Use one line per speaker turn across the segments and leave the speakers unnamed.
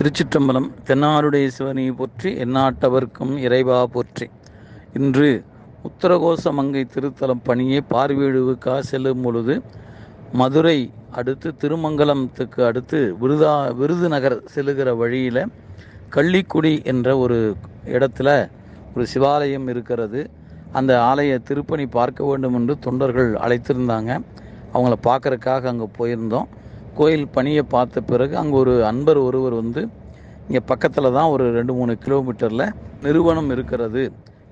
திருச்சிற்றம்பலம் தென்னாருடைய சிவனை போற்றி எந்நாட்டவர்க்கும் இறைவா போற்றி. இன்று உத்தரகோச மங்கை திருத்தலம் பணியை பார்வையிடுவுக்கா செல்லும் பொழுது மதுரை அடுத்து திருமங்கலத்துக்கு அடுத்து விருதா விருதுநகர் செல்லுகிற வழியில் கள்ளிக்குடி என்ற ஒரு இடத்துல ஒரு சிவாலயம் இருக்கிறது. அந்த ஆலய திருப்பணி பார்க்க வேண்டும் என்று தொண்டர்கள் அழைத்திருந்தாங்க. அவங்கள பார்க்கறக்காக அங்கே போயிருந்தோம். கோயில் பணியை பார்த்த பிறகு அங்கே ஒரு அன்பர் ஒருவர் வந்து இங்கே பக்கத்தில் தான் ஒரு ரெண்டு மூணு கிலோமீட்டரில் நிறுவனம் இருக்கிறது.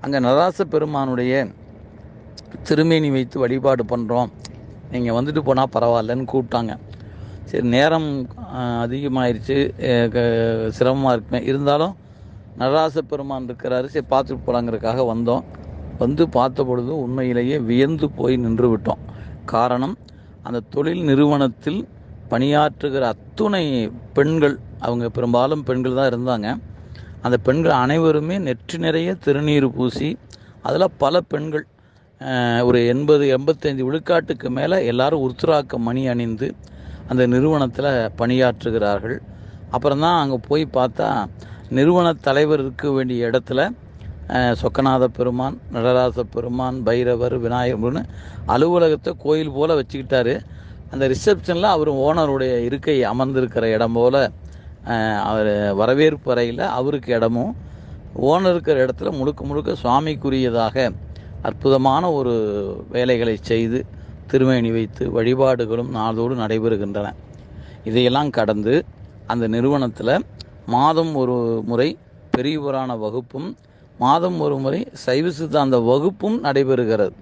அங்கே நராச பெருமானுடைய திருமேனி வைத்து வழிபாடு பண்ணுறோம் நீங்கள் வந்துட்டு போனால் பரவாயில்லன்னு கூப்பிட்டாங்க. சரி நேரம் அதிகமாயிருச்சு. சிரமமாக இருக்குமே. இருந்தாலும் நடராச பெருமான் இருக்கிறாரு. சரி பார்த்துட்டு போகலாங்கிறதுக்காக வந்தோம். வந்து பார்த்த பொழுது உண்மையிலேயே வியந்து போய் நின்று விட்டோம். காரணம் அந்த தொழில் நிறுவனத்தில் பணியாற்றுகிற அத்துணை பெண்கள் அவங்க பெரும்பாலும் பெண்கள் தான் இருந்தாங்க. அந்த பெண்கள் அனைவருமே நெற்றி நிறைய திருநீர் பூசி அதில் பல பெண்கள் ஒரு எண்பது எண்பத்தைந்து விழுக்காட்டுக்கு மேலே எல்லாரும் உருத்துராக்க மணி அணிந்து அந்த நிறுவனத்தில் பணியாற்றுகிறார்கள். அப்புறம் தான் அங்கே போய் பார்த்தா நிறுவன தலைவர் இருக்க வேண்டிய இடத்துல சொக்கநாத பெருமான் நடராச பெருமான் பைரவர் விநாயகர்னு அலுவலகத்தை கோயில் போல் வச்சுக்கிட்டாரு. அந்த ரிசப்ஷனில் அவர் ஓனருடைய இருக்கை அமர்ந்திருக்கிற இடம் போல் அவர் வரவேற்பு அறையில் அவருக்கு இடமும் ஓனர் இருக்கிற இடத்துல முழுக்க முழுக்க சுவாமிக்குரியதாக அற்புதமான ஒரு வேலைகளை செய்து திருமேனி வைத்து வழிபாடுகளும் நாளோடு நடைபெறுகின்றன. இதையெல்லாம் கடந்து அந்த நிறுவனத்தில் மாதம் ஒரு முறை பெரியவரான வகுப்பும் மாதம் ஒரு முறை சைவ சித்தாந்த வகுப்பும் நடைபெறுகிறது.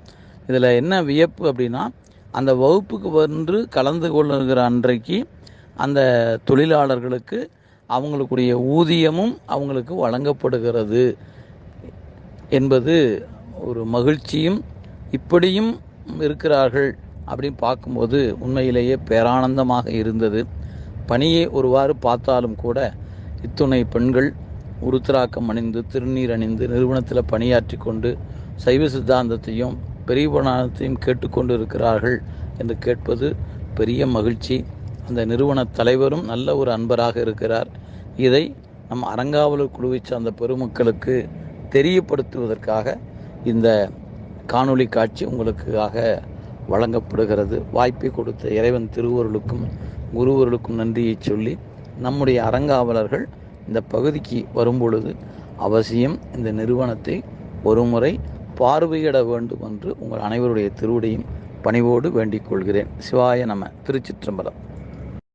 இதில் என்ன வியப்பு அப்படின்னா அந்த வகுப்புக்கு வந்து கலந்து கொள்ளுகிற அன்றைக்கு அந்த தொழிலாளர்களுக்கு அவங்களுக்குரிய ஊதியமும் அவங்களுக்கு வழங்கப்படுகிறது என்பது ஒரு மகிழ்ச்சியும் இப்படியும் இருக்கிறார்கள் அப்படின்னு பார்க்கும்போது உண்மையிலேயே பேரானந்தமாக இருந்தது. பணியை ஒருவாறு பார்த்தாலும் கூட இத்துணை பெண்கள் உருத்திராக்கம் அணிந்து திருநீர் அணிந்து நிறுவனத்தில் பணியாற்றி கொண்டு சைவ சித்தாந்தத்தையும் பெரிய புராணத்தையும் கேட்டுக்கொண்டு இருக்கிறார்கள் என்று கேட்பது பெரிய மகிழ்ச்சி. அந்த நிறுவன தலைவரும் நல்ல ஒரு அன்பராக இருக்கிறார். இதை நம் அறங்காவலர் குழுவை சார்ந்த பெருமக்களுக்கு தெரியப்படுத்துவதற்காக இந்த காணொளி காட்சி உங்களுக்காக வழங்கப்படுகிறது. வாய்ப்பை கொடுத்த இறைவன் திருவருளுக்கும் குருவருளுக்கும் நன்றியை சொல்லி நம்முடைய அறங்காவலர்கள் இந்த பகுதிக்கு வரும்பொழுது அவசியம் இந்த நிறுவனத்தை ஒருமுறை பார்வையிட வேண்டும் என்று உங்கள் அனைவருடைய திருவுடையும் பணிவோடு வேண்டிக் கொள்கிறேன். சிவாய நம திருச்சிற்றம்பலம்.